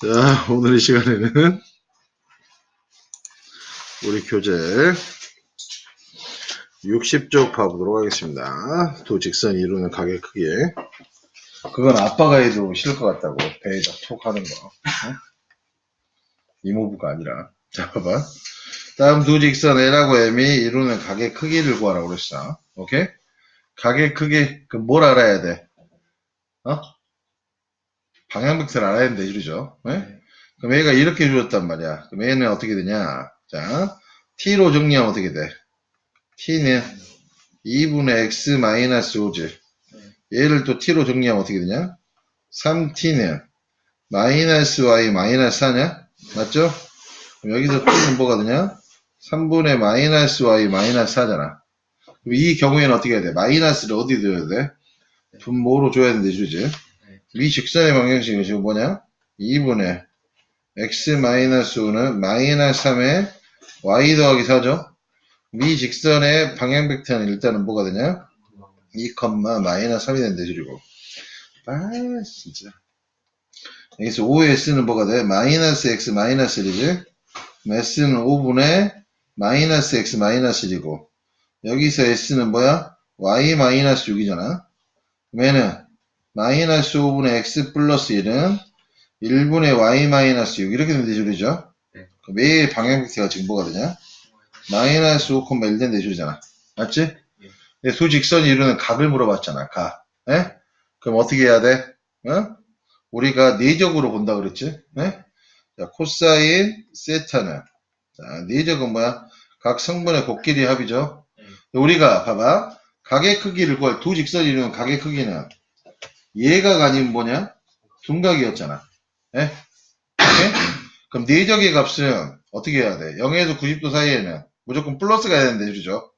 자, 오늘 이 시간에는 우리 교재 60쪽 봐보도록 하겠습니다. 두 직선 이루는 가게 크기에. 그건 아빠가 해도 싫을 것 같다고. 배에다 톡 하는 거. 응? 이모부가 아니라. 자, 봐봐. 다음 두 직선 L하고 M이 이루는 가게 크기를 구하라고 그랬어. 오케이? 가게 크기, 그 뭘 알아야 돼? 어? 방향 벡터를 알아야 되는데, 이러죠? 네? 그럼 얘가 이렇게 주었단 말이야. 그럼 얘는 어떻게 되냐? 자, t로 정리하면 어떻게 돼? t는 2분의 x 마이너스 5지. 얘를 또 t로 정리하면 어떻게 되냐? 3t는 마이너스 y 마이너스 4냐? 맞죠? 그럼 여기서 t는 뭐가 되냐? 3분의 마이너스 y 마이너스 4잖아. 그럼 이 경우에는 어떻게 해야 돼? 마이너스를 어디 둬야 돼? 분모로 줘야 되는데, 주지? 이 직선의 방정식은 지금 뭐냐? 2분의 x 마이너스 5는 마이너스 3에 y 더하기 4죠? 이 직선의 방향 벡터는 일단은 뭐가 되냐? 2, 마이너스 3이 된대 줄이고 아 진짜 여기서 5s는 뭐가 돼? 마이너스 x 마이너스 1이지? s는 5분의 마이너스 x 마이너스 1이고 여기서 s는 뭐야? y 마이너스 6이잖아 그러면은 마이너스 5분의 x 플러스 1은 1분의 y 마이너스 6 이렇게 된 대 줄이죠? 네. 그럼 얘의 방향 벡터가 지금 뭐가 되냐? 마이너스 5,1 된 대 줄이잖아. 맞지? 예. 근데 두 직선이 이루는 각을 물어봤잖아. 각. 예? 그럼 어떻게 해야 돼? 어? 우리가 내적으로 본다 그랬지? 예? 자, 코사인 세타는 자, 내적은 뭐야? 각 성분의 곱길이 합이죠. 네. 우리가 봐봐. 각의 크기를 구할 두 직선이 이루는 각의 크기는 얘가 아니면 뭐냐? 둔각이었잖아. 예? 오케이? 그럼 내적의 값은 어떻게 해야 돼? 0에서 90도 사이에는 무조건 플러스가 해야 되는데, 그죠?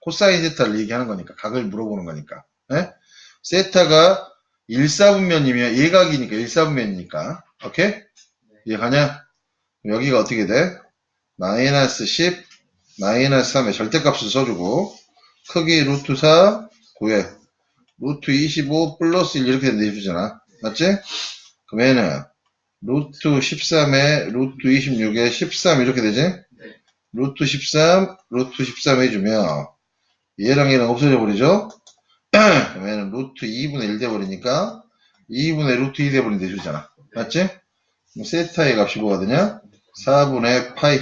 코사인 세타를 얘기하는 거니까, 각을 물어보는 거니까. 예? 세타가 1사분면이면 예각이니까 1사분면이니까. 오케이? 이해가냐? 그럼 여기가 어떻게 돼? 마이너스 10, 마이너스 3의 절대값을 써주고, 크기 루트 4, 9에 루트 25 플러스 1 이렇게 된다 해주잖아. 맞지? 그러면은 루트 13에 루트 26에 13 이렇게 되지? 네. 루트 13, 루트 13 해주면 얘랑 얘랑 없어져 버리죠? 그러면 루트 2분의 1 돼버리니까 2분의 루트 2 돼버린다 해주잖아. 맞지? 그럼 세타의 값이 뭐가 되냐? 4분의 파이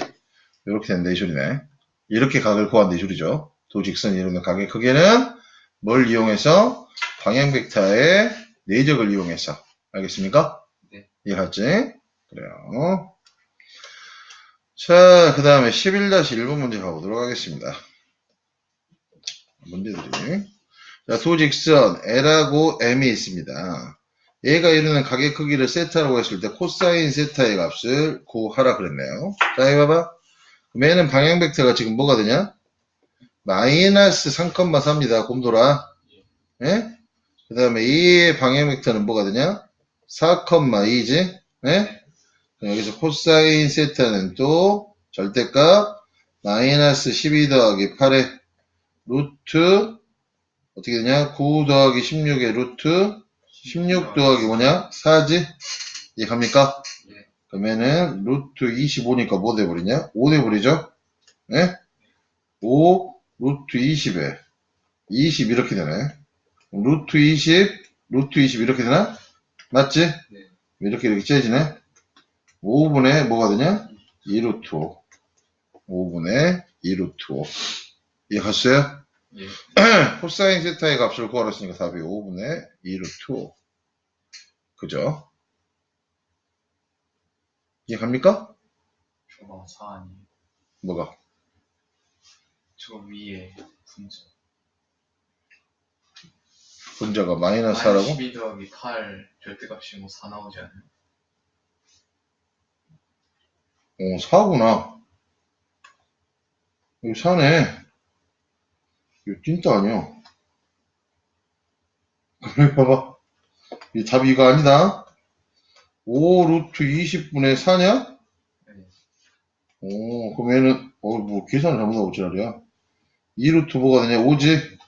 이렇게 이 소리네. 이렇게 각을 이 소리죠. 두 직선이 이루는 각의 크기는 뭘 이용해서 방향 벡터의 내적을 이용해서 알겠습니까? 네. 이해했지? 그래요. 자, 그 다음에 11-1번 문제 가보도록 하겠습니다. 문제들이. 자, 두 직선 L하고 M이 있습니다. 얘가 이루는 각의 크기를 세타라고 했을 때 코사인 세타의 값을 구하라 그랬네요. 자, 이거 봐봐. 그럼 얘는 방향 벡터가 지금 뭐가 되냐? 마이너스 3,4입니다. 곰돌아. 예? 그 다음에 이 방향 벡터는 뭐가 되냐? 4,2지? 예? 그럼 여기서 코사인 세타는 또 절대값 마이너스 12 더하기 8의 루트 어떻게 되냐? 9 더하기 16의 루트 16 더하기 뭐냐? 4지? 이해 갑니까? 네. 그러면은 루트 25니까 뭐 돼버리냐? 5 돼버리죠? 예? 5 루트 20에 20 이렇게 되네. 루트 20 루트 20 이렇게 되나? 맞지? 네. 이렇게 이렇게 째지네. 5분의 뭐가 되냐? 2루트 5. 5분의 2루트 5. 이해갔어요? 예. 코사인 세타의 값을 구하랬으니까 답이 5분의 2루트 5. 그죠? 이해갑니까? 저거 4 아니에요. 뭐가? 저 위에 분자. 분자가 마이너스 4라고? 12 더하기 8 절대값이 뭐 4 나오지 않아요? 어, 4구나. 이거 4네. 이거 진짜 아니야. 그래, 봐봐. 이 답이 이거 아니다. 5 루트 20분의 4냐? 네. 오, 그럼 얘는, 어, 뭐, 계산을 잘못하고 지랄이야. 2 루트 뭐가 되냐? 5지?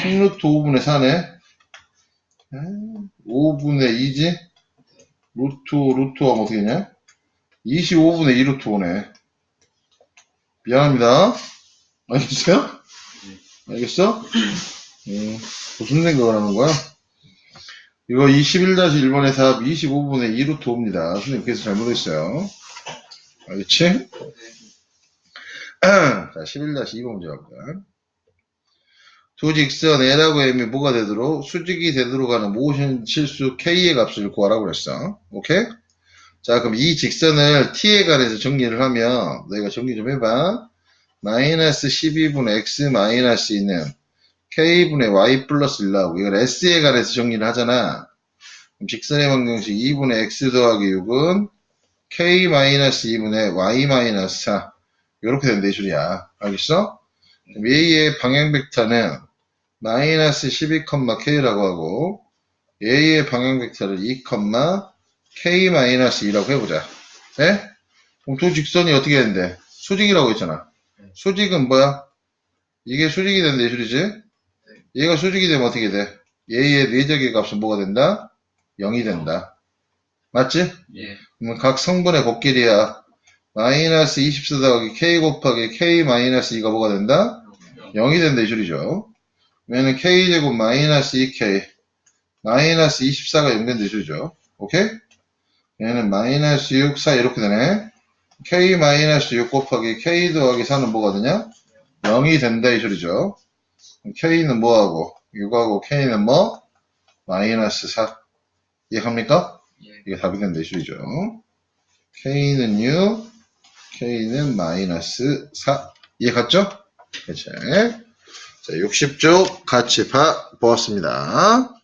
10 루트 5분의 4네? 5분의 2지? 루트 5, 루트 5 하면 어떻게 되냐? 25분의 2 루트 5네. 미안합니다. 알겠어요? 알겠어? 음, 무슨 생각을 하는 거야? 이거 21-1번의 답 25분의 2 루트 5입니다. 선생님 그래서 잘못했어요. 알겠지? 자, 11-2번 문제 갑니다. 두 직선 L하고 M이 뭐가 되도록 수직이 되도록 하는 모션 실수 K의 값을 구하라고 그랬어. 오케이? 자, 그럼 이 직선을 T에 관해서 정리를 하면 너희가 정리 좀 해봐. 마이너스 12분의 X 마이너스 2는 K분의 Y 플러스 1 나오고 이걸 S에 관해서 정리를 하잖아. 그럼 직선의 방정식 2분의 X 더하기 6은 K 마이너스 2분의 Y 마이너스 4 이렇게 된다 이 소리야. 알겠어? 그럼 A의 방향 벡터는 마이너스 12,K라고 하고 A의 방향 벡터를 2, K 마이너스 2라고 해보자. 네? 그럼 두 직선이 어떻게 되는데? 수직이라고 했잖아. 수직은 뭐야? 이게 수직이 된다 이 소리지? 얘가 수직이 되면 어떻게 돼? A의 내적의 값은 뭐가 된다? 0이 된다. 맞지? 예. 그러면 각 성분의 곱길이야. 마이너스 24 더하기 K 곱하기 K 마이너스 2가 뭐가 된다? 0이 된다 이 소리죠. 그러면 K제곱 마이너스 2K 마이너스 24가 0 된다 이 소리죠. 오케이? 얘는 마이너스 6, 4 이렇게 되네. K 마이너스 6 곱하기 K 더하기 4는 뭐가 되냐? 0이 된다 이 소리죠. K는 뭐하고 6하고 K는 뭐? 마이너스 4 이해합니까? 예. 이게 답이 된다 이 소리죠. K는 6, K는 마이너스 4. 이해 갔죠? 그치. 자, 60쪽 같이 봐 보았습니다.